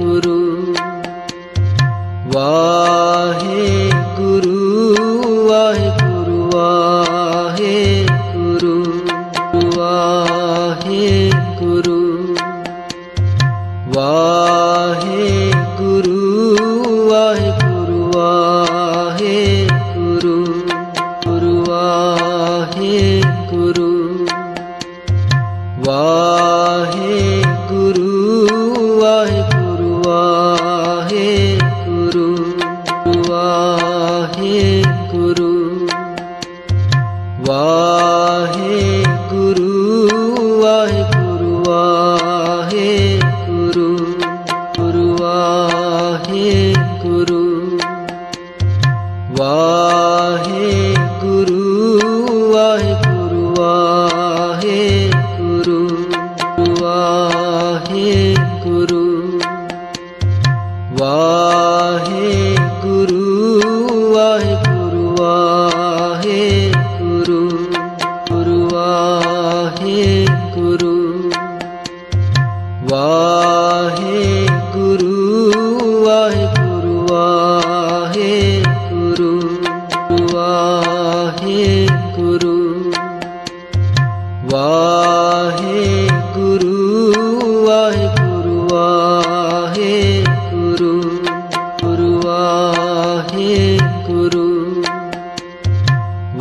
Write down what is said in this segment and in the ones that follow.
Waheguru. ਵਾਹਿ Guru.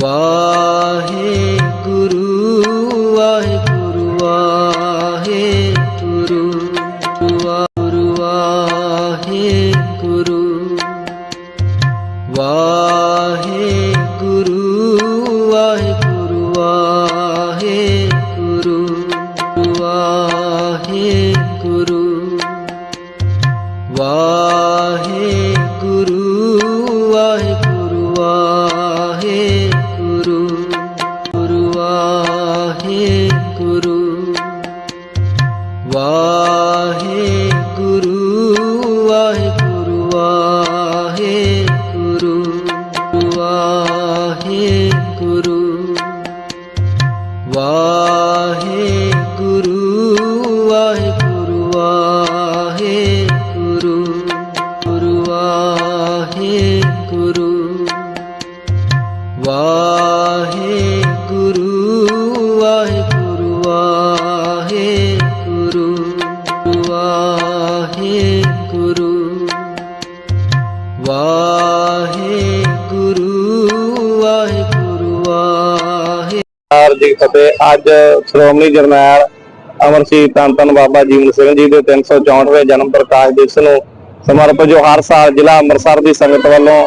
वाहे ਵਾਹਿਗੁਰੂ। ਵਾ sir ਫਤਿਹ ਅੱਜ ਸ਼੍ਰੋਮਣੀ ਜਰਨੈਲ ਅਮਰਸੀਤ ਧੰਨ ਧੰਨ ਬਾਬਾ ਜੀਵਨ ਸਿੰਘ ਜੀ ਦੇ 364ਵੇਂ ਜਨਮ ਪ੍ਰਕਾਸ਼ ਦਿਵਸ ਨੂੰ ਸਮਰਪਿਤ ਜੋ ਹਰ ਸਾਲ ਜ਼ਿਲ੍ਹਾ ਅੰਮ੍ਰਿਤਸਰ ਦੀ ਸੰਗਤ ਵੱਲੋਂ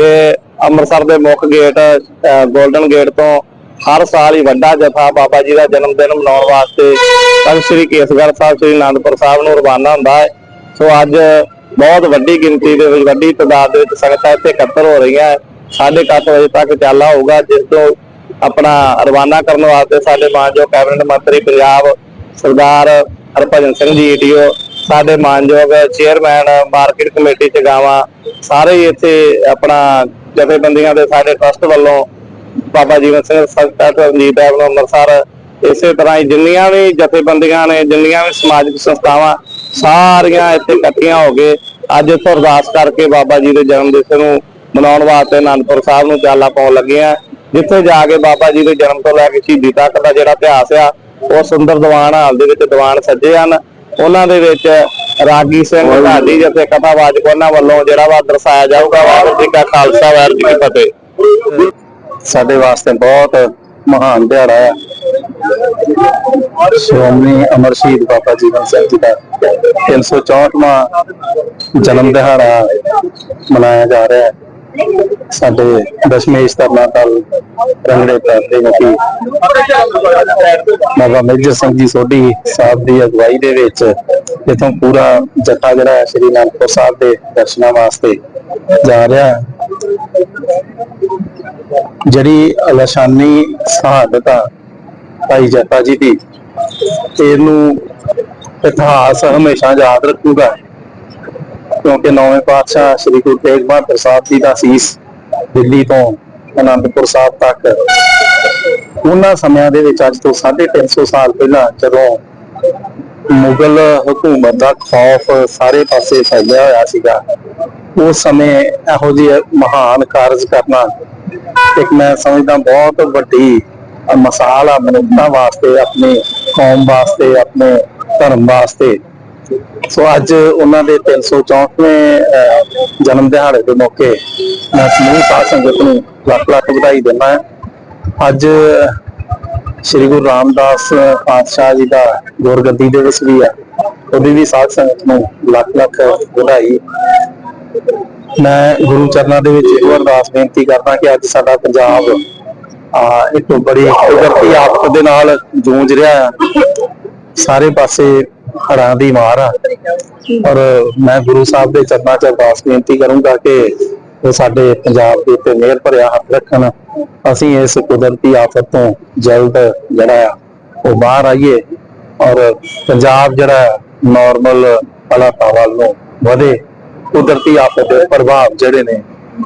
ਇਹ ਅੰਮ੍ਰਿਤਸਰ ਦੇ ਮੁੱਖ ਗੇਟ 골ਡਨ ਗੇਟ ਤੋਂ ਹਰ ਸਾਲ ਹੀ ਵੱਡਾ ਜਥਾ ਬਾਬਾ ਜੀ ਦਾ ਜਨਮ ਦਿਨ ਮਨਾਉਣ ਵਾਸਤੇ ਤਖਤ ਸ੍ਰੀ ਕੇਸਗੜ੍ਹ ਸਾਹਿਬ, ਸ੍ਰੀ ਅਨੰਦਪੁਰ ਸਾਹਿਬ ਨੂੰ ਰਵਾਨਾ ਹੁੰਦਾ ਹੈ ਸੋ ਅੱਜ ਬਹੁਤ ਵੱਡੀ ਗਿਣਤੀ ਦੇ ਵਿੱਚ, ਵੱਡੀ ਤਾਦਾਦ ਦੇ ਵਿੱਚ ਸੰਗਤਾਂ ਇੱਥੇ ਇਕੱਤਰ ਹੋ ਰਹੀਆਂ ਹੈ। ਸਾਢੇ ਕੁ ਅੱਠ ਵਜੇ ਤੱਕ ਚਾਲਾ ਹੋਊਗਾ, ਜਿਸ ਤੋਂ ਆਪਣਾ ਰਵਾਨਾ ਕਰਨ ਵਾਸਤੇ ਸਾਡੇ ਮਾਨਯੋਗ ਕੈਬਨਿਟ ਮੰਤਰੀ ਪੰਜਾਬ ਸਰਦਾਰ ਹਰਭਜਨ ਸਿੰਘ ਜੀ ਈਡੀਓ ਸਾਡੇ ਮਾਨਯੋਗ ਚੇਅਰਮੈਨ, ਮਾਰਕੀਟ ਕਮੇਟੀ ਚਗਾਵਾ ਸਾਰੇ ਇੱਥੇ ਆਪਣਾ ਜਥੇਬੰਦੀਆਂ ਦੇ ਸਾਡੇ ਟਰਸਟ ਵੱਲੋਂ ਬਾਬਾ ਜੀਵਨ ਸਿੰਘ ਸੰਸਥਾ ਰਣਜੀਤ ਵੱਲੋਂ ਅੰਮ੍ਰਿਤਸਰ, ਇਸੇ ਤਰ੍ਹਾਂ ਹੀ ਜਿੰਨੀਆਂ ਵੀ ਜਥੇਬੰਦੀਆਂ ਨੇ, ਜਿੰਨੀਆਂ ਵੀ ਸਮਾਜਿਕ ਸੰਸਥਾਵਾਂ, ਸਾਰੀਆਂ ਇੱਥੇ ਇਕੱਠੀਆਂ ਹੋ ਕੇ ਅੱਜ ਇੱਥੇ ਅਰਦਾਸ ਕਰਕੇ ਬਾਬਾ ਜੀ ਦੇ ਜਨਮ ਦਿਨ ਨੂੰ ਮਨਾਉਣ ਵਾਸਤੇ ਅਨੰਦਪੁਰ ਸਾਹਿਬ ਨੂੰ ਚਾਲਾ ਪਾਉਣ ਲੱਗੇ ਆ ਜਿੱਥੇ ਜਾ ਕੇ ਬਾਬਾ ਜੀ ਦੇ ਜਨਮ ਤੋਂ ਲੈ ਕੇ ਸ਼ਹੀਦੀ ਤੱਕ ਦਾ ਜਿਹੜਾ ਇਤਿਹਾਸ ਆ, ਉਹ ਸੁੰਦਰ ਦੀਵਾਨ ਹਾਲ ਦੇ ਵਿੱਚ ਦੀਵਾਨ ਸੱਜੇ ਹਨ। ਉਹਨਾਂ ਦੇ ਵਿੱਚ ਰਾਗੀ ਸਿੰਘ ਢਾਡੀ ਜਿੱਥੇ ਕਥਾਵਾਚਕ ਉਹਨਾਂ ਵੱਲੋਂ ਜਿਹੜਾ ਵਾ ਦਰਸਾਇਆ ਜਾਊਗਾ ਵਾਹਿਗੁਰੂ ਜੀ ਕਾ ਖਾਲਸਾ, ਵਾਹਿਗੁਰੂ ਜੀ ਕੀ ਫਤਿਹ। ਸਾਡੇ ਵਾਸਤੇ ਬਹੁਤ ਮਹਾਨ ਦਿਹਾੜਾ ਹੈ ਸ਼੍ਰੋਮਣੀ ਅਮਰ ਸ਼ਹੀਦ ਬਾਬਾ ਜੀਵਨ ਸਿੰਘ ਜੀ ਦਾ 364ਵਾਂ ਜਨਮ ਦਿਹਾੜਾ ਮਨਾਇਆ ਜਾ ਰਿਹਾ। ਹੈ ਸਾਡੇ ਦਸ਼ਮੇਸ਼ ਤਰਨਾ ਦਲ ਰੰਗੜੇ ਕਰਦੇ ਮੁਖੀ ਬਾਬਾ ਮੇਜਰ ਸਿੰਘ ਜੀ ਸੋਢੀ ਸਾਹਿਬ ਦੀ ਅਗਵਾਈ ਦੇ ਵਿੱਚ ਇਥੋਂ ਪੂਰਾ ਜੱਥਾ ਜਿਹੜਾ ਹੈ ਸ਼੍ਰੀ ਅਨੰਦਪੁਰ ਸਾਹਿਬ ਦੇ ਦਰਸ਼ਨਾਂ ਵਾਸਤੇ ਜਾ ਰਿਹਾ ਜਿਹੜੀ ਅਲਸ਼ਾਨੀ ਸ਼ਹਾਦਤ ਆ ਭਾਈ ਜੱਟਾ ਜੀ ਦੀ, ਇਹਨੂੰ ਇਤਿਹਾਸ ਹਮੇਸ਼ਾ ਯਾਦ ਰੱਖੂਗਾ। ਕਿਉਂਕਿ ਨੌਵੇਂ ਪਾਤਸ਼ਾਹ ਸ੍ਰੀ ਗੁਰੂ ਤੇਗ ਬਹਾਦਰ ਸਾਹਿਬ ਜੀ ਦਾ ਸੀਸ ਦਿੱਲੀ ਤੋਂ ਅਨੰਦਪੁਰ ਸਾਹਿਬ ਤੱਕ। ਉਹਨਾਂ ਸਮਿਆਂ ਦੇ ਵਿੱਚ ਅੱਜ ਤੋਂ 350 ਸਾਲ ਪਹਿਲਾਂ ਜਦੋਂ ਮੁਗਲ ਹਕੂਮਤ ਦਾ ਖੌਫ ਸਾਰੇ ਪਾਸੇ ਫੈਲਿਆ ਹੋਇਆ ਸੀਗਾ, ਉਸ ਸਮੇਂ ਇਹੋ ਜਿਹੇ ਮਹਾਨ ਕਾਰਜ ਕਰਨਾ ਇੱਕ ਮੈਂ ਸਮਝਦਾ ਬਹੁਤ ਵੱਡੀ ਮਸਾਲ ਆ ਮਨੁੱਖਤਾ ਵਾਸਤੇ, ਆਪਣੇ ਕੌਮ ਵਾਸਤੇ, ਆਪਣੇ ਧਰਮ ਵਾਸਤੇ। ਸੋ ਅੱਜ ਉਹਨਾਂ ਦੇ 364ਵੇਂ ਅਹ, ਜਨਮ ਦਿਹਾੜੇ ਦੇ ਮੌਕੇ ਮੈਂ ਸਮੂਹ ਸਾਧ ਸੰਗਤ ਨੂੰ ਲੱਖ ਲੱਖ ਵਧਾਈ ਦਿੰਦਾ ਅੱਜ ਸ੍ਰੀ ਗੁਰੂ ਰਾਮਦਾਸ ਪਾਤਸ਼ਾਹ ਜੀ ਦਾ ਗੁਰਗੱਦੀ ਦਿਵਸ ਵੀ ਆ ਉਹਦੀ ਵੀ ਸਾਧ ਸੰਗਤ ਨੂੰ ਲੱਖ ਲੱਖ ਵਧਾਈ। ਮੈਂ ਗੁਰੂ ਚਰਨਾਂ ਦੇ ਵਿੱਚ ਇਹ ਅਰਦਾਸ ਬੇਨਤੀ ਕਰਦਾ ਕਿ ਅੱਜ ਸਾਡਾ ਪੰਜਾਬ ਆ ਇੱਕ ਬੜੀ ਕੁਦਰਤੀ ਆਫਤ ਦੇ ਨਾਲ ਜੂਝ ਰਿਹਾ ਹੈ ਸਾਰੇ ਪਾਸੇ ਹੜ੍ਹਾਂ ਦੀ ਮਾਰ ਆ। ਔਰ ਮੈਂ ਗੁਰੂ ਸਾਹਿਬ ਦੇ ਚਰਨਾਂ 'ਚ ਅਰਦਾਸ ਬੇਨਤੀ ਕਰੂੰਗਾ ਕਿ ਉਹ ਸਾਡੇ ਪੰਜਾਬ ਦੇ ਉੱਤੇ ਮਿਹਰ ਭਰਿਆ ਹੱਥ ਰੱਖਣ। ਅਸੀਂ ਇਸ ਕੁਦਰਤੀ ਆਫਤ ਤੋਂ ਜਲਦ ਜਿਹੜਾ ਆ, ਉਹ ਬਾਹਰ ਆਈਏ ਔਰ ਪੰਜਾਬ ਜਿਹੜਾ ਨਾਰਮਲ ਹਾਲਾਤਾਂ ਵੱਲ ਨੂੰ ਵਧੇ, ਕੁਦਰਤੀ ਆਫਤ ਦੇ ਪ੍ਰਭਾਵ ਜਿਹੜੇ ਨੇ,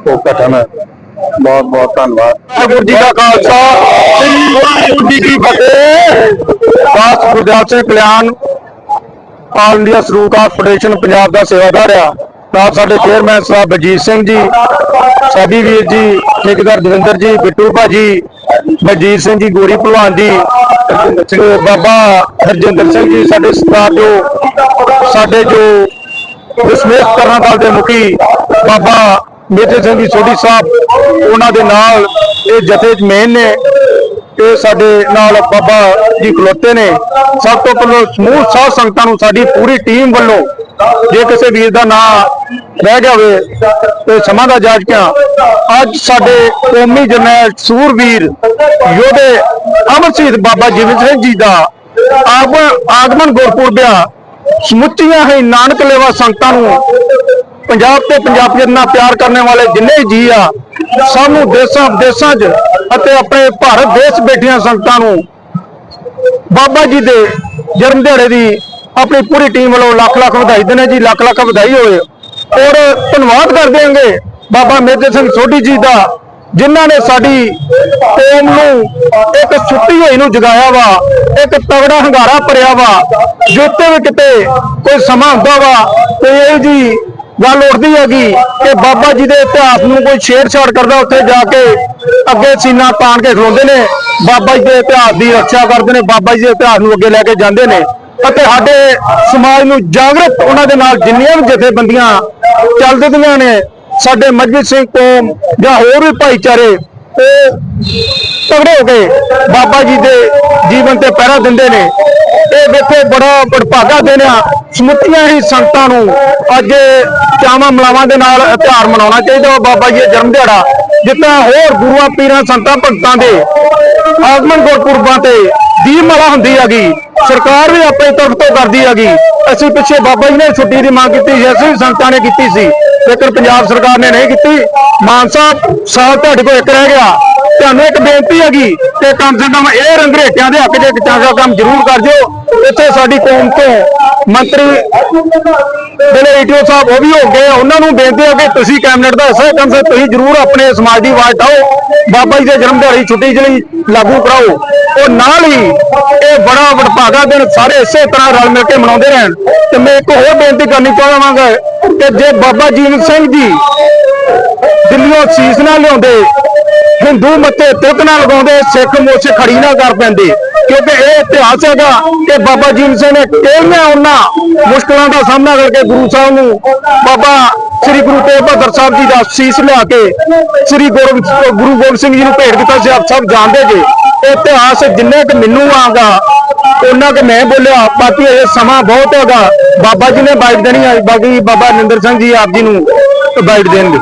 ਉਹ ਘਟਣ। ਬਹੁਤ ਬਹੁਤ ਧੰਨਵਾਦ। ਵਾਹਿਗੁਰੂ ਜੀ ਕਾ ਖਾਲਸਾ ਵਾਹਿਗੁਰੂ ਜੀ ਕੀ ਫਤਿਹ। ਦਾਸ ਗੁਰਦਿਆਲ ਸਿੰਘ ਕਲਿਆਣ ਆਲ ਇੰਡੀਆ ਸਰੂਕਾਰ ਫੈਡਰੇਸ਼ਨ ਪੰਜਾਬ ਦਾ ਸੇਵਾਦਾਰ ਆ। ਨਾਲ ਸਾਡੇ ਚੇਅਰਮੈਨ ਸਾਹਿਬ ਬਲਜੀਤ ਸਿੰਘ ਜੀ, ਸਾਡੀ ਵੀਰ ਜੀ ਠੇਕੇਦਾਰ ਦਵਿੰਦਰ ਜੀ, ਬਿੱਟੂ ਭਾਜੀ, ਬਲਜੀਤ ਸਿੰਘ ਜੀ, ਗੋਰੀ ਭਲਵਾਨ ਜੀ ਬਾਬਾ ਹਰਜਿੰਦਰ ਸਿੰਘ ਜੀ, ਸਾਡੇ ਸਰਦਾਰ ਜੋ, ਸਾਡੇ ਜੋ ਦਸਮੇਸ਼ ਕਰਨ ਦਲ ਦੇ ਮੁਖੀ ਬਾਬਾ ਮੇਜਰ ਸਿੰਘ ਜੀ ਸੋਢੀ ਸਾਹਿਬ, ਉਹਨਾਂ ਦੇ ਨਾਲ ਇਹ ਜਥੇ ਮੇਨ ਨੇ। ਇਹ ਸਾਡੇ ਨਾਲ ਬਾਬਾ ਜੀ ਖਲੋਤੇ ਨੇ। ਸਭ ਤੋਂ ਪਹਿਲਾਂ ਸਮੂਹ ਸਾਧ ਸੰਗਤਾਂ ਨੂੰ ਸਾਡੀ ਪੂਰੀ ਟੀਮ ਵੱਲੋਂ ਜੇ ਕਿਸੇ ਵੀਰ ਦਾ ਨਾਮ ਰਹਿ ਗਿਆ ਹੋਵੇ ਤੇ ਸਮਾਂ ਦਾ ਜਾਜ ਕਿਆ, ਅੱਜ ਸਾਡੇ ਕੌਮੀ ਜਰਨੈਲ ਸੂਰਵੀਰ ਯੋਧੇ ਅਮਰ ਬਾਬਾ ਜੀਵਨ ਸਿੰਘ ਜੀ ਦਾ ਆਗਮਨ ਆਗਮਨ ਗੁਰਪੁਰਬ ਸਮੁੱਚੀਆਂ ਹੀ ਨਾਨਕ ਲੇਵਾ ਸੰਗਤਾਂ ਨੂੰ ਪੰਜਾਬ ਤੇ ਪੰਜਾਬੀਅਤ ਨਾਲ ਪਿਆਰ ਕਰਨ ਵਾਲੇ ਜਿੰਨੇ ਜੀ ਆ ਸਭ ਨੂੰ ਦੇਸ਼ਾਂ ਵਿਦੇਸ਼ਾਂ 'ਚ ਅਤੇ ਆਪਣੇ ਭਾਰਤ ਦੇਸ਼ ਬੈਠੀਆਂ ਸੰਗਤਾਂ ਨੂੰ ਬਾਬਾ ਜੀ ਦੇ ਜਨਮ ਦਿਹਾੜੇ ਦੀ ਆਪਣੀ ਪੂਰੀ ਟੀਮ ਵੱਲੋਂ ਲੱਖ ਲੱਖ ਵਧਾਈ ਦਿੰਦੇ ਜੀ, ਲੱਖ ਲੱਖ ਵਧਾਈ ਹੋਵੇ। ਔਰ ਧੰਨਵਾਦ ਕਰਦੇ ਹਾਂਗੇ ਬਾਬਾ ਮੇਜਰ ਸਿੰਘ ਸੋਢੀ ਜੀ ਦਾ, ਜਿਨ੍ਹਾਂ ਨੇ ਸਾਡੀ ਕੌਮ ਨੂੰ ਇੱਕ ਛੁੱਟੀ ਹੋਈ ਨੂੰ ਜਗਾਇਆ ਵਾ, ਇੱਕ ਤਗੜਾ ਹੰਗਾਰਾ ਭਰਿਆ ਵਾ ਜਿੱਤੇ ਵੀ ਕਿਤੇ ਕੋਈ ਸਮਾਂ ਹੁੰਦਾ ਵਾ, ਤੇ ਇਹ ਜੀ ਗੱਲ ਉੱਠਦੀ ਹੈਗੀ ਕਿ ਬਾਬਾ ਜੀ ਦੇ ਇਤਿਹਾਸ ਨੂੰ ਕੋਈ ਛੇੜਛਾੜ ਕਰਦਾ, ਉੱਥੇ ਜਾ ਕੇ ਅੱਗੇ ਸੀਨਾ ਤਾਣ ਕੇ ਖਲੋਂਦੇ ਨੇ। ਬਾਬਾ ਜੀ ਦੇ ਇਤਿਹਾਸ ਦੀ ਰੱਖਿਆ ਕਰਦੇ ਨੇ, ਬਾਬਾ ਜੀ ਦੇ ਇਤਿਹਾਸ ਨੂੰ ਅੱਗੇ ਲੈ ਕੇ ਜਾਂਦੇ ਨੇ। ਅਤੇ ਸਾਡੇ ਸਮਾਜ ਨੂੰ ਜਾਗਰੂਕ ਉਹਨਾਂ ਦੇ ਨਾਲ ਜਿੰਨੀਆਂ ਵੀ ਜਥੇਬੰਦੀਆਂ ਚੱਲਦੀਆਂ ਨੇ, ਸਾਡੇ ਮਜਬੀ ਸਿੰਘ ਕੌਮ ਜਾਂ ਹੋਰ ਵੀ ਭਾਈਚਾਰੇ, ਉਹ ਤਗੜੇ ਹੋ ਕੇ ਬਾਬਾ ਜੀ ਦੇ ਜੀਵਨ ਤੇ ਪਹਿਰਾ ਦਿੰਦੇ ਨੇ। ਇਹ ਵੇਖੋ ਬੜਾ ਵਡਭਾਗਾ ਆ। ਸਮੁੱਚੀਆਂ ਹੀ ਸੰਗਤਾਂ ਨੂੰ ਅੱਜ ਚਾਵਾਂ ਮਲਾਵਾਂ ਦੇ ਨਾਲ ਤਿਉਹਾਰ ਮਨਾਉਣਾ ਚਾਹੀਦਾ। ਵਾ ਬਾਬਾ ਜੀ ਦਾ ਜਨਮ ਦਿਹਾੜਾ ਜਿੱਦਾਂ ਹੋਰ ਗੁਰੂਆਂ, ਪੀਰਾਂ, ਸੰਤਾਂ, ਭਗਤਾਂ ਦੇ ਆਗਮਨ ਗੁਰਪੁਰਬਾਂ ਤੇ ਦੀਪਮਾਲਾ ਹੁੰਦੀ ਹੈਗੀ। ਸਰਕਾਰ ਵੀ ਆਪਣੀ ਤਰਫ ਤੋਂ ਕਰਦੀ ਹੈਗੀ। ਅਸੀਂ ਪਿੱਛੇ ਬਾਬਾ ਜੀ ਨੇ ਛੁੱਟੀ ਦੀ ਮੰਗ ਕੀਤੀ ਸੀ, ਅਸੀਂ ਵੀ ਸੰਗਤਾਂ ਨੇ ਕੀਤੀ ਸੀ। ਲੇਕਿਨ ਪੰਜਾਬ ਸਰਕਾਰ ਨੇ ਨਹੀਂ ਕੀਤੀ। ਮਾਨ ਸਾਹਿਬ, ਸਾਲ ਤੁਹਾਡੇ ਕੋਲ ਇੱਕ ਰਹਿ ਗਿਆ। ਤੁਹਾਨੂੰ ਇੱਕ ਬੇਨਤੀ ਹੈਗੀ ਕਿ ਕਮ ਸੇ ਕਮ ਇਹ ਰੰਗਰੇਟਿਆਂ ਦੇ ਹੱਕ 'ਚ ਇੱਕ ਚੰਗਾ ਕੰਮ ਜ਼ਰੂਰ ਕਰ ਦਿਓ। ਇੱਥੇ ਸਾਡੀ ਕੌਮ ਤੋਂ ਮੰਤਰੀ ਜਿਹੜੇ ਈਟੀਓ ਸਾਹਿਬ ਉਹ ਵੀ ਹੋ ਗਏ ਉਹਨਾਂ ਨੂੰ ਬੇਨਤੀ ਹੈ ਕਿ ਤੁਸੀਂ ਕੈਬਨਿਟ ਦਾ ਹਿੱਸਾ ਕੰਮ ਸੇ ਤੁਸੀਂ ਜ਼ਰੂਰ ਆਪਣੇ ਸਮਾਜ ਦੀ ਆਵਾਜ਼ ਉਠਾਓ। ਬਾਬਾ ਜੀ ਦੇ ਜਨਮ ਦਿਹਾੜੀ ਛੁੱਟੀ ਜਿਹੜੀ ਲਾਗੂ ਕਰਾਓ। ਉਹ ਨਾਲ ਹੀ ਇਹ ਬੜਾ ਵਡਭਾਗਾ ਦਿਨ ਸਾਰੇ ਇਸੇ ਤਰ੍ਹਾਂ ਰਲ ਮਿਲ ਕੇ ਮਨਾਉਂਦੇ ਰਹਿਣ। ਤੇ ਮੈਂ ਇੱਕ ਹੋਰ ਬੇਨਤੀ ਕਰਨੀ ਚਾਹਾਂਗਾ ਕਿ ਜੇ ਬਾਬਾ ਜੀਵਨ ਸਿੰਘ ਜੀ ਦਿੱਲੀੋਂ ਸੀਸ ਨਾ ਲਿਆਉਂਦੇ ਹਿੰਦੂ ਮੱਤੇ ਤੁਕ ਨਾਲ ਲਗਾਉਂਦੇ, ਸਿੱਖ ਮੋਸੇ ਖੜੀ ਨਾ ਕਰ ਪੈਂਦੇ। ਕਿਉਂਕਿ ਇਹ ਇਤਿਹਾਸ ਹੈਗਾ ਕਿ ਬਾਬਾ ਜੀਵਨ ਸਿੰਘ ਨੇ ਕਿਹੜੀਆਂ ਉਹਨਾਂ ਮੁਸ਼ਕਲਾਂ ਦਾ ਸਾਹਮਣਾ ਕਰਕੇ ਗੁਰੂ ਸਾਹਿਬ ਨੂੰ ਬਾਬਾ ਸ੍ਰੀ ਗੁਰੂ ਤੇਗ ਬਹਾਦਰ ਸਾਹਿਬ ਜੀ ਦਾ ਸੀਸ ਲਿਆ ਕੇ ਸ੍ਰੀ ਗੁਰੂ ਗੁਰੂ ਗੋਬਿੰਦ ਸਿੰਘ ਜੀ ਨੂੰ ਭੇਟ ਦਿੱਤਾ ਸੀ। ਆਪ ਸਭ ਜਾਣਦੇ ਜੇ ਇਹ ਇਤਿਹਾਸ ਜਿੰਨੇ ਕਿ ਮੈਨੂੰ ਆਗਾ ਉਹਨਾਂ ਕਿ ਮੈਂ ਬੋਲਿਆ। ਬਾਕੀ ਇਹ ਸਮਾਂ ਬਹੁਤ ਹੈਗਾ। ਬਾਬਾ ਜੀ ਨੇ ਬਾਈਟ ਦੇਣੀ ਹੈ ਬਾਕੀ ਬਾਬਾ ਨਿੰਦਰ ਸਿੰਘ ਜੀ ਆਪ ਜੀ ਨੂੰ। ਬਾਈਟ ਦੇਣਗੇ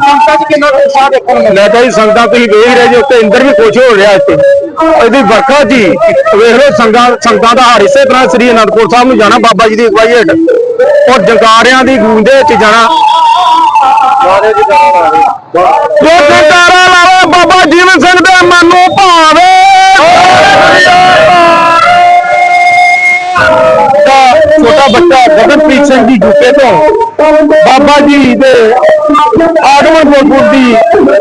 ਮੈਂ ਤਾਂ ਜੀ, ਸੰਗਤਾਂ ਤੁਸੀਂ ਵੇਖ ਰਹੇ ਜੀ ਉੱਤੇ ਇੰਦਰ ਵੀ ਖੁਸ਼ ਹੋ ਰਿਹਾ ਇੱਥੇ। ਇਹਦੀ ਵਰਖਾ ਜੀ, ਵੇਖ ਲਓ ਸੰਗਤਾਂ ਸੰਗਤਾਂ ਦਾ ਹਾਰ ਇਸੇ ਤਰ੍ਹਾਂ ਸ੍ਰੀ ਅਨੰਦਪੁਰ ਸਾਹਿਬ ਨੂੰ ਜਾਣਾ, ਬਾਬਾ ਜੀ ਦੀ ਅਗਵਾਈ ਹੇਠ। ਔਰ ਜੰਗਾਰਿਆਂ ਦੀ ਗੂੰਜ ਦੇ ਵਿੱਚ ਜਾਣਾ। ਜੋ ਜੰਗਾਰਾ ਲਾਵੇ ਬਾਬਾ ਜੀਵਨ ਸਿੰਘ ਦੇ ਮਨ ਨੂੰ ਭਾਵੇ। ਛੋਟਾ ਬੱਚਾ ਗਗਨਪ੍ਰੀਤ ਸਿੰਘ ਜੀ ਜੁੱਤੇ ਤੋਂ ਬਾਬਾ ਜੀ ਦੇ ਆਗਮਨ ਗੁਰਪੁਰ ਦੀ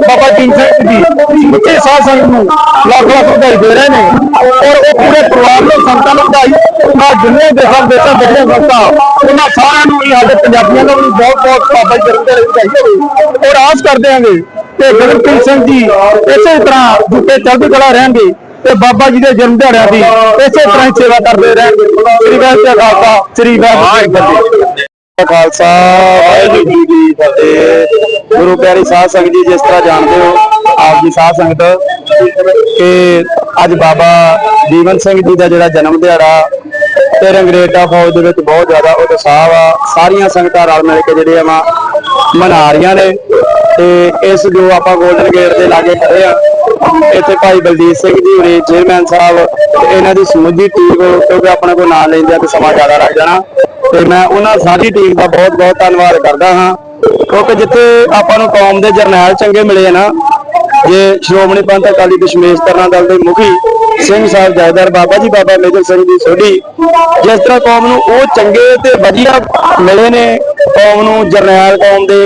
ਬਾਬਾ ਜੀਵਨ ਸਿੰਘ ਜੀ ਉੱਚੇ ਸਾਧ ਸੰਗਤ ਨੂੰ ਲੱਖ ਲੱਖ ਵਧਾਈ ਦੇ ਰਹੇ ਨੇ। ਔਰ ਉਹ ਪੂਰੇ ਪਰਿਵਾਰ ਨੂੰ, ਸੰਤਾਂ ਨੂੰ ਵਧਾਈ। ਆ ਜਿੰਨੇ ਦੇਸ਼ਾਂ ਦੇਸ਼ਾਂ ਬੈਠੇ ਸੰਤਾਂ, ਉਹਨਾਂ ਸਾਰਿਆਂ ਨੂੰ ਇਹ ਸਾਡੇ ਪੰਜਾਬੀਆਂ ਦਾ ਵੀ ਬਹੁਤ ਬਹੁਤ ਬਾਬਾ ਜਨਮ ਦਿਹਾੜੇ ਦੀ ਵਧਾਈ ਹੋਵੇ ਔਰ ਆਸ ਕਰਦੇ ਆਂਗੇ ਤੇ ਗਗਨਪ੍ਰੀਤ ਸਿੰਘ ਜੀ ਇਸੇ ਤਰ੍ਹਾਂ ਜਿੱਤੇ ਚੜ੍ਹਦੀ ਕਲਾ ਰਹਿਣਗੇ ਤੇ ਬਾਬਾ ਜੀ ਦੇ ਜਨਮ ਦਿਹਾੜਿਆਂ ਦੀ ਇਸੇ ਤਰ੍ਹਾਂ ਹੀ ਸੇਵਾ ਕਰਦੇ ਰਹਿਣਗੇ। ਸ੍ਰੀ ਵਾਹਿਗੁਰੂ ਜੀ ਖਾਲਸਾ, ਸ੍ਰੀ ਵਾਹਿਗੁਰੂ ਜੀ ਫਤਿਹ। ਖਾਲਸਾ, ਵਾਹਿਗੁਰੂ ਜੀ ਕੀ ਫਤਿਹ। ਗੁਰੂ ਪਿਆਰੀ ਸਾਧ ਸੰਗਤ ਜੀ, ਜਿਸ ਤਰ੍ਹਾਂ ਜਾਣਦੇ ਹੋ, ਆਪ ਜੀ ਸਾਧ ਸੰਗਤ, ਕਿ ਅੱਜ ਬਾਬਾ ਜੀਵਨ ਸਿੰਘ ਜੀ ਦਾ ਜਿਹੜਾ ਜਨਮ ਦਿਹਾੜਾ ਤੇ ਰੰਗਰੇਟਾ ਫੌਜ ਦੇ ਵਿੱਚ ਬਹੁਤ ਜ਼ਿਆਦਾ ਉਤਸ਼ਾਹ ਆ। ਸਾਰੀਆਂ ਸੰਗਤਾਂ ਰਲ ਮਿਲ ਕੇ ਜਿਹੜੇ ਆ ਮਨਾ ਰਹੀਆਂ ਨੇ। ਤੇ ਇਸ ਜੋ ਆਪਾਂ 골ਡਨ ਗੇਟ ਦੇ ਲਾਗੇ ਖੜੇ ਆ, ਇੱਥੇ ਭਾਈ ਬਲਦੀਪ ਸਿੰਘ ਜੀ ਹੋਣੀ ਚੇਅਰਮੈਨ ਸਾਹਿਬ ਇਹਨਾਂ ਦੀ ਸਮੁੱਚੀ ਟੀਮ ਕਿਉਂਕਿ ਆਪਣੇ ਕੋਲ ਨਾਂ ਲੈਂਦੇ ਆ ਤੇ ਸਮਾਂ ਜ਼ਿਆਦਾ ਲੱਗ ਜਾਣਾ। ਤੇ ਮੈਂ ਉਹਨਾਂ ਸਾਰੀ ਟੀਮ ਦਾ ਬਹੁਤ ਬਹੁਤ ਧੰਨਵਾਦ ਕਰਦਾ ਹਾਂ। ਕਿਉਂਕਿ ਜਿੱਥੇ ਆਪਾਂ ਨੂੰ ਕੌਮ ਦੇ ਜਰਨੈਲ ਚੰਗੇ ਮਿਲੇ ਆ ਨਾ, ਜੇ ਸ਼੍ਰੋਮਣੀ ਪੰਥ ਅਕਾਲੀ ਦਸ਼ਮੇਸ਼ ਤਰਨਾ ਦਲ ਦੇ ਮੁਖੀ ਸਿੰਘ ਸਾਹਿਬ ਜਾਇਦਾਰ ਬਾਬਾ ਜੀ, ਬਾਬਾ ਮੇਜਰ ਸਿੰਘ ਜੀ ਸੋਢੀ, ਜਿਸ ਤਰ੍ਹਾਂ ਕੌਮ ਨੂੰ ਉਹ ਚੰਗੇ ਤੇ ਵਧੀਆ ਮਿਲੇ ਨੇ, ਕੌਮ ਨੂੰ ਜਰਨੈਲ ਕੌਮ ਦੇ,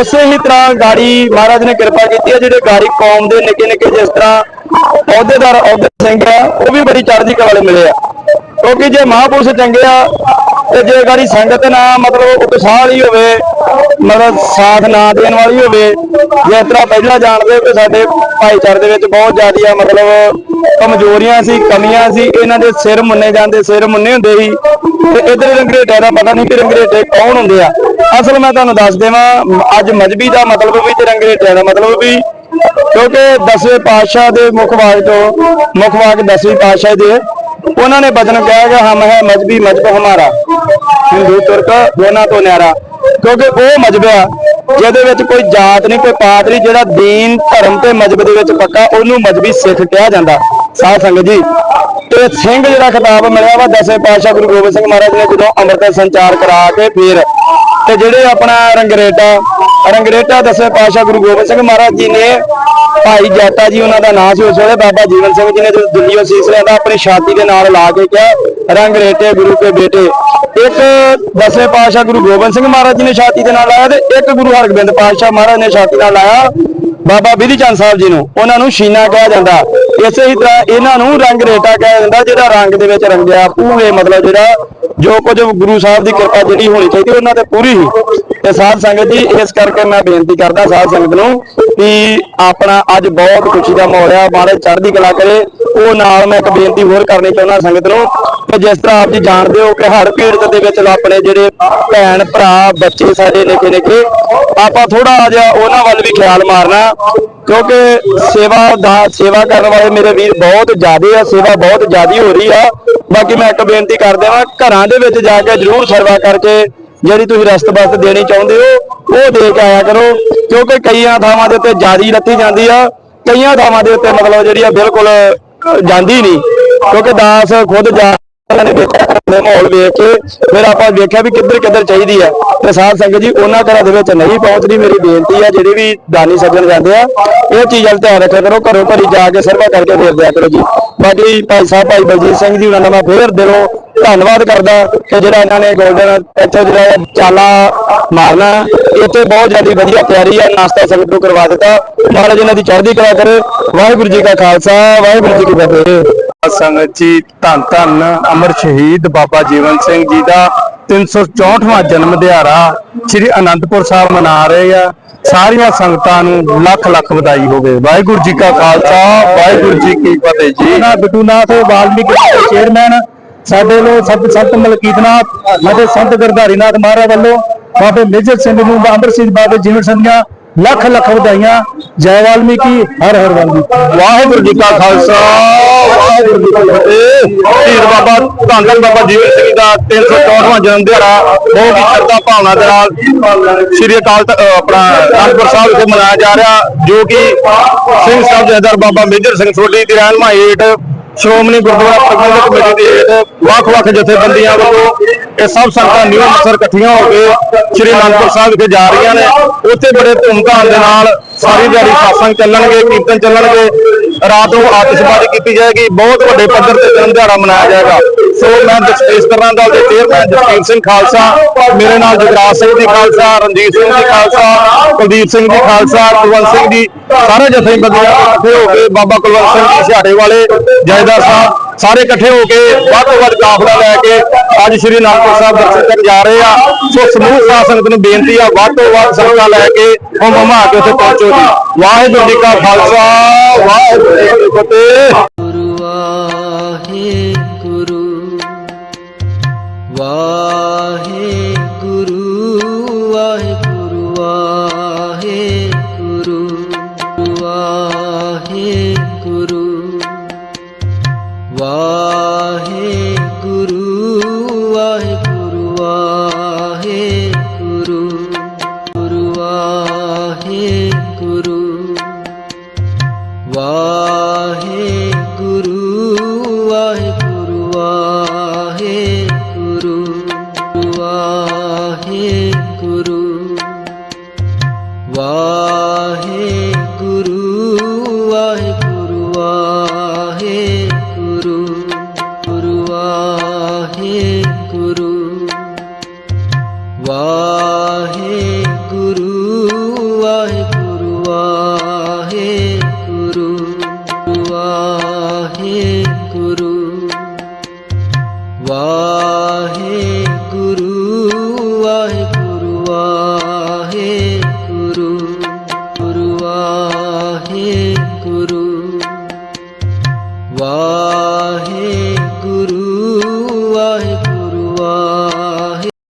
ਉਸੇ ਹੀ ਤਰ੍ਹਾਂ ਗਾੜੀ ਮਹਾਰਾਜ ਨੇ ਕਿਰਪਾ ਕੀਤੀ ਹੈ, ਜਿਹੜੇ ਗਾੜੀ ਕੌਮ ਦੇ ਨਿੱਕੇ ਨਿੱਕੇ ਜਿਸ ਤਰ੍ਹਾਂ ਅਹੁਦੇਦਾਰ ਅਹੁਦੇ ਸਿੰਘ ਆ, ਉਹ ਵੀ ਬੜੀ ਚੜ੍ਹਦੀ ਕਲਾ ਵਾਲੇ ਮਿਲੇ ਆ। ਕਿਉਂਕਿ ਜੇ ਮਹਾਂਪੁਰਸ਼ ਚੰਗੇ ਆ ਤੇ ਜੇ ਗਾੜੀ ਸੰਗਤ ਨਾ ਮਤਲਬ ਉਤਸ਼ਾਹ ਵਾਲੀ ਹੋਵੇ, ਮਤਲਬ ਸਾਥ ਨਾ ਦੇਣ ਵਾਲੀ ਹੋਵੇ ਜਿਸ ਤਰ੍ਹਾਂ ਪਹਿਲਾਂ ਜਾਣਦੇ ਹੋ ਕਿ ਸਾਡੇ ਭਾਈਚਾਰੇ ਦੇ ਵਿੱਚ ਬਹੁਤ ਜ਼ਿਆਦੀਆਂ ਮਤਲਬ ਕਮਜ਼ੋਰੀਆਂ ਸੀ, ਕਮੀਆਂ ਸੀ, ਇਹਨਾਂ ਦੇ ਸਿਰ ਮੁੰਨੇ ਜਾਂਦੇ, ਸਿਰ ਮੁੰਨੇ ਹੁੰਦੇ ਸੀ, ਤੇ ਇਧਰ ਰੰਗਰੇਟਿਆਂ ਦਾ ਪਤਾ ਨਹੀਂ ਕਿ ਰੰਗਰੇਟੇ ਕੌਣ ਹੁੰਦੇ ਆ। ਅਸਲ ਮੈਂ ਤੁਹਾਨੂੰ ਦੱਸ ਦੇਵਾਂ, ਅੱਜ ਮਜਬੀ ਦਾ ਮਤਲਬ ਵੀ ਤੇ ਰੰਗਰੇਟਿਆਂ ਦਾ ਮਤਲਬ ਵੀ, ਕਿਉਂਕਿ ਦਸਵੇਂ ਪਾਤਸ਼ਾਹ ਦੇ ਮੁੱਖ ਵਾਕ ਤੋਂ, ਮੁੱਖ ਵਾਕ ਦਸਵੇਂ ਪਾਤਸ਼ਾਹ ਦੇ, ਉਹਨਾਂ ਨੇ ਬਚਨ ਕਿਹਾ ਕਿ ਹਮ ਹੈ ਮਜਬੀ ਮਜਬ ਹਮਾਰਾ। ਹਿੰਦੂ ਤੁਰਕ, ਦੋਨਾਂ ਤੋਂ ਨਿਆਰਾ। ਕਿਉਂਕਿ ਉਹ ਮਜਬ ਆ, ਜਿਹਦੇ ਵਿੱਚ ਕੋਈ ਜਾਤ ਨਹੀਂ, ਕੋਈ ਪਾਤ ਨਹੀਂ, ਜਿਹੜਾ ਦੀਨ, ਧਰਮ ਤੇ ਮਜਬ ਦੇ ਵਿੱਚ ਪੱਕਾ, ਉਹਨੂੰ ਮਜਬੀ ਸਿੱਖ ਕਿਹਾ ਜਾਂਦਾ। ਸਾਧ ਸੰਗਤ ਜੀ, ਤੇ ਸਿੰਘ ਜਿਹੜਾ ਖਿਤਾਬ ਮਿਲਿਆ ਵਾ, ਦਸਵੇਂ ਪਾਤਸ਼ਾਹ ਗੁਰੂ ਗੋਬਿੰਦ ਸਿੰਘ ਮਹਾਰਾਜ ਨੇ ਜਦੋਂ ਅੰਮ੍ਰਿਤ ਸੰਚਾਰ ਕਰਾ ਕੇ ਫੇਰ, ਤੇ ਜਿਹੜੇ ਆਪਣਾ ਰੰਗਰੇਟਾ ਰੰਗਰੇਟਾ ਦਸਵੇਂ ਪਾਤਸ਼ਾਹ ਗੁਰੂ ਗੋਬਿੰਦ ਸਿੰਘ ਮਹਾਰਾਜ ਜੀ ਨੇ, ਭਾਈ ਜੈਤਾ ਜੀ ਉਹਨਾਂ ਦਾ ਨਾਂ ਸੀ ਉਸ ਵੇਲੇ, ਬਾਬਾ ਜੀਵਨ ਸਿੰਘ ਜੀ ਨੇ ਜਦੋਂ ਦਿੱਲੀੋਂ ਸੀਸ ਲਿਆ ਆਪਣੀ ਛਾਤੀ ਦੇ ਨਾਲ ਲਾ ਕੇ ਕਿਹਾ, ਰੰਗਰੇਟੇ ਗੁਰੂ ਕੇ ਬੇਟੇ। ਇੱਕ ਦਸਵੇਂ ਪਾਤਸ਼ਾਹ ਗੁਰੂ ਗੋਬਿੰਦ ਸਿੰਘ ਮਹਾਰਾਜ ਜੀ ਨੇ ਛਾਤੀ ਦੇ ਨਾਲ ਲਾਇਆ ਤੇ ਇੱਕ ਗੁਰੂ ਹਰਗੋਬਿੰਦ ਪਾਤਸ਼ਾਹ ਮਹਾਰਾਜ ਨੇ ਛਾਤੀ ਨਾਲ ਲਾਇਆ ਬਾਬਾ ਬਿਧੀ ਚੰਦ ਸਾਹਿਬ ਜੀ ਨੂੰ। ਉਹਨਾਂ ਨੂੰ ਸ਼ੀਨਾ ਕਿਹਾ ਜਾਂਦਾ। ਇਸੇ ਹੀ ਤਰ੍ਹਾਂ ਇਹਨਾਂ ਨੂੰ ਰੰਗ ਰੇਟਾ ਕਿਹਾ ਜਾਂਦਾ, ਜਿਹੜਾ ਰੰਗ ਦੇ ਵਿੱਚ ਰੰਗਿਆ ਪੂਰੇ ਮਤਲਬ ਜਿਹੜਾ ਜੋ ਕੁਝ ਗੁਰੂ ਸਾਹਿਬ ਦੀ ਕਿਰਪਾ ਜਿਹੜੀ ਹੋਣੀ ਚਾਹੀਦੀ, ਉਹਨਾਂ ਤੇ ਪੂਰੀ ਹੀ। ਤੇ ਸਾਧ ਸੰਗਤ ਜੀ, ਇਸ ਕਰਕੇ ਮੈਂ ਬੇਨਤੀ ਕਰਦਾ ਸਾਧ ਸੰਗਤ ਨੂੰ ਕਿ ਆਪਣਾ ਅੱਜ ਬਹੁਤ ਖੁਸ਼ੀ ਦਾ ਮਾਹੌਲ ਆ ਮਹਾਰਾਜ ਚੜ੍ਹਦੀ ਕਲਾ ਕਰੇ। ਉਹ ਨਾਲ ਮੈਂ ਇੱਕ ਬੇਨਤੀ ਹੋਰ ਕਰਨੀ ਚਾਹੁੰਦਾ ਸੰਗਤ ਨੂੰ ਕਿ ਜਿਸ ਤਰ੍ਹਾਂ ਆਪ ਜੀ ਜਾਣਦੇ ਹੋ ਕਿ ਹੜ ਪੀੜਤ ਦੇ ਵਿੱਚ ਆਪਣੇ ਜਿਹੜੇ ਭੈਣ, ਭਰਾ, ਬੱਚੇ ਸਾਡੇ ਨਿੱਕੇ ਨਿੱਕੇ, ਆਪਾਂ ਥੋੜਾ ਜਿਹਾ ਉਹਨਾਂ ਵੱਲ ਵੀ ਖਿਆਲ ਮਾਰਨਾ, ਕਿਉਂਕਿ ਸੇਵਾ ਦਾ, ਸੇਵਾ ਕਰਨ ਵਾਲੇ ਮੇਰੇ ਵੀਰ ਬਹੁਤ ਜ਼ਿਆਦੇ ਆ, ਸੇਵਾ ਬਹੁਤ ਜ਼ਿਆਦੀ ਹੋ ਰਹੀ ਆ। ਬਾਕੀ ਮੈਂ ਇੱਕ ਬੇਨਤੀ ਕਰ ਦੇਵਾਂ, ਘਰਾਂ ਦੇ ਵਿੱਚ ਜਾ ਕੇ ਜਰੂਰ ਸਰਵਾ ਕਰਕੇ ਜਿਹੜੀ ਤੁਸੀਂ ਰਸਤ ਬਸਤ ਦੇਣੀ ਚਾਹੁੰਦੇ ਹੋ, ਉਹ ਦੇ ਕੇ ਆਇਆ ਕਰੋ। ਕਿਉਂਕਿ ਕਈਆਂ ਥਾਵਾਂ ਦੇ ਉੱਤੇ ਜਿਆਦੀ ਲੱਤੀ ਜਾਂਦੀ ਆ। ਕਈਆਂ ਥਾਵਾਂ ਦੇ ਉੱਤੇ ਮਤਲਬ ਜਿਹੜੀ ਆ ਬਿਲਕੁਲ ਜਾਂਦੀ ਨਹੀਂ। ਕਿਉਂਕਿ ਦਾਸ ਖੁਦ ਜਾ ਦੇ ਮਾਹੌਲ ਵੇਖ ਕੇ, ਫਿਰ ਆਪਾਂ ਵੇਖਿਆ ਵੀ ਕਿੱਧਰ ਕਿੱਧਰ ਚਾਹੀਦੀ ਆ। ਤੇ ਸਾਧ ਸੰਗਤ ਜੀ, ਉਹਨਾਂ ਘਰਾਂ ਦੇ ਵਿੱਚ ਨਹੀਂ ਪਹੁੰਚਦੀ ਮੇਰੀ ਬੇਨਤੀ ਆ, ਜਿਹੜੇ ਵੀ ਦਾਨੀ ਸੱਜਣ ਜਾਂਦੇ ਆ, ਇਹ ਚੀਜ਼ ਵੱਲ ਧਿਆਨ ਰੱਖਿਆ ਕਰੋ, ਘਰੋਂ ਘਰੀ ਜਾ ਕੇ ਸਰਵਾ ਕਰਕੇ ਫੇਰ ਦਿਆ ਕਰੋ ਜੀ। ਬਾਕੀ ਭਾਈ ਸਾਹਿਬ, ਭਾਈ ਬਲਜੀਤ ਸਿੰਘ ਜੀ, ਉਹਨਾਂ ਦਾ ਮੈਂ ਫੇਰ ਦਿਲੋਂ ਧੰਨਵਾਦ ਕਰਦਾ ਕਿ ਜਿਹੜਾ ਇਹਨਾਂ ਨੇ ਗੋਲਡਨ ਇੱਥੇ ਜਿਹੜਾ ਚਾਲਾ ਮਾਰਨਾ ਇੱਥੇ ਬਹੁਤ ਜ਼ਿਆਦਾ ਵਧੀਆ ਤਿਆਰੀ ਆ ਨਾਸ਼ਤਾ ਸੰਗਤ ਨੂੰ ਕਰਵਾ ਦਿੱਤਾ। ਮਹਾਰਾਜ ਇਹਨਾਂ ਦੀ ਚੜ੍ਹਦੀ ਕਲਾ ਕਰੇ। ਵਾਹਿਗੁਰੂ ਜੀ ਕਾ ਖਾਲਸਾ ਵਾਹਿਗੁਰੂ ਜੀ ਕੀ ਫਤਿਹ। ਸੰਗਤ ਜੀ ਧੰਨ ਧੰਨ ਅਮਰ ਸ਼ਹੀਦ ਬਾਬਾ ਜੀਵਨ ਸਿੰਘ ਜੀ ਦਾ 364ਵਾਂ ਜਨਮ ਦਿਹਾੜਾ ਸ੍ਰੀ ਅਨੰਦਪੁਰ ਸਾਹਿਬ ਮਨਾ ਰਹੇ ਆ। ਸਾਰੀਆਂ ਸੰਗਤਾਂ ਨੂੰ ਲੱਖ ਲੱਖ ਵਧਾਈ ਹੋਵੇ। ਵਾਹਿਗੁਰੂ ਜੀ ਕਾ ਖਾਲਸਾ ਵਾਹਿਗੁਰੂ ਜੀ ਕੀ ਫਤਿਹ ਜੀ। ਨਾ ਬਿਟੂਨਾਥ ਵਾਲਮੀਕੀ ਦੇ ਚੇਅਰਮੈਨ ਸਾਡੇ ਲੋ ਸਤ ਸੰਤ ਮਲਕੀਤਨਾਥ ਸਾਡੇ ਸੰਤ ਗਰਧਾਰੀਨਾਥ ਮਹਾਰਾਜ ਵੱਲੋਂ ਬਾਬੇ ਮੇਜਰ ਸਿੰਘ ਨੂੰ ਅੰਮ੍ਰਿਤ ਸਿੰਘ ਬਾਬੇ ਜੀਵਨ ਸਿੰਘ ਦੀਆਂ ਲੱਖ ਲੱਖ ਵਧਾਈਆਂ। ਜੈ ਵਾਲਮੀਕੀ, ਹਰ ਹਰ ਵਾਲਮੀਕੀ। ਵਾਹਿਗੁਰੂ ਜੀ ਕਾ ਖਾਲਸਾ, ਵਾਹਿਗੁਰੂ ਜੀ ਕੀ ਫਤਿਹ। ਧੀਰ ਬਾਬਾ, ਧੰਨ ਧੰਨ ਬਾਬਾ ਜੀਵਨ ਸਿੰਘ ਦਾ 364ਵਾਂ ਜਨਮ ਦਿਹਾੜਾ। ਬਹੁਤ ਹੀ ਸ਼ਰਧਾ ਭਾਵਨਾ ਦੇ ਨਾਲ ਸ੍ਰੀ ਅਕਾਲ ਆਪਣਾ ਅਨੰਦਪੁਰ ਸਾਹਿਬ ਵਿਖੇ ਮਨਾਇਆ ਜਾ ਰਿਹਾ, ਜੋ ਕਿ ਸਿੰਘ ਸਾਹਿਬ ਜਥੇਦਾਰ ਬਾਬਾ ਮੇਜਰ ਸਿੰਘ ਸੋਢੀ ਦੀ ਰਹਿਨਮਾਈ ਹੇਠ ਸ਼੍ਰੋਮਣੀ ਗੁਰਦੁਆਰਾ ਪ੍ਰਬੰਧਕ ਕਮੇਟੀ ਦੇ ਵੱਖ-ਵੱਖ ਜਥੇਬੰਦੀਆਂ ਵੱਲੋਂ ਇਹ ਸਭ ਸੰਗਤਾਂ ਨਿਊ ਅੰਮ੍ਰਿਤਸਰ ਇਕੱਠੀਆਂ ਹੋ ਕੇ ਸ੍ਰੀ ਅਨੰਦਪੁਰ ਸਾਹਿਬ ਵਿਖੇ ਜਾ ਰਹੀਆਂ ਨੇ। ਉੱਥੇ ਬੜੇ ਧੂਮਧਾਮ ਦੇ ਨਾਲ ਸਾਰੀ ਦਿਹਾੜੀ satsang ਚੱਲਣਗੇ, ਕੀਰਤਨ ਚੱਲਣਗੇ। ਰਾਤ ਨੂੰ ਆਤਿਸ਼ਬਾਜ਼ੀ ਕੀਤੀ ਜਾਏਗੀ। ਬਹੁਤ ਵੱਡੇ ਪੱਧਰ ਤੇ ਜਨਮ ਦਿਹਾੜਾ ਮਨਾਇਆ ਜਾਏਗਾ। ਸੋ ਮੈਂ ਜਸਪੀਸ ਕਰਨਾ ਦਲ ਦੇ ਚੇਅਰਮੈਨ ਜਸਕੀਰ ਸਿੰਘ ਖਾਲਸਾ, ਮੇਰੇ ਨਾਲ ਜਗਰਾਜ ਸਿੰਘ ਜੀ ਖਾਲਸਾ, ਰਣਜੀਤ ਸਿੰਘ ਜੀ ਖਾਲਸਾ, ਕੁਲਦੀਪ ਸਿੰਘ ਜੀ ਖਾਲਸਾ, ਕੁਲਵੰਤ ਸਿੰਘ ਜੀ, ਸਾਰੇ ਜਥੇਬੰਦੀਆਂ ਇਕੱਠੇ ਹੋ ਕੇ ਬਾਬਾ ਕੁਲਵੰਤ ਸਿੰਘ ਜੀ ਛਾੜੇ ਵਾਲੇ ਜੈਦਾਰ ਸਾਹਿਬ ਸਾਰੇ ਇਕੱਠੇ ਹੋ ਕੇ ਵੱਧ ਤੋਂ ਵੱਧ ਕਾਫਲਾ ਲੈ ਕੇ ਅੱਜ ਸ਼੍ਰੀ ਅਨੰਦਪੁਰ ਸਾਹਿਬ ਦਰਸ਼ਨ ਕਰਨ ਜਾ ਰਹੇ ਆ। ਸੋ ਸਮੂਹ ਸਾਧ ਸੰਗਤ ਨੂੰ ਬੇਨਤੀ ਆ, ਵੱਧ ਤੋਂ ਵੱਧ ਸੰਗਤਾਂ ਲੈ ਕੇ ਉਹ ਮਮਾ ਕੇ ਉੱਥੇ ਪਹੁੰਚੋ ਜੀ। ਵਾਹਿਗੁਰੂ ਜੀ ਕਾ ਖਾਲਸਾ, ਵਾਹਿਗੁਰੂ ਜੀ ਕੀ ਫਤਿਹ। ਵਾਹਿਗੁਰੂ। ਵਾ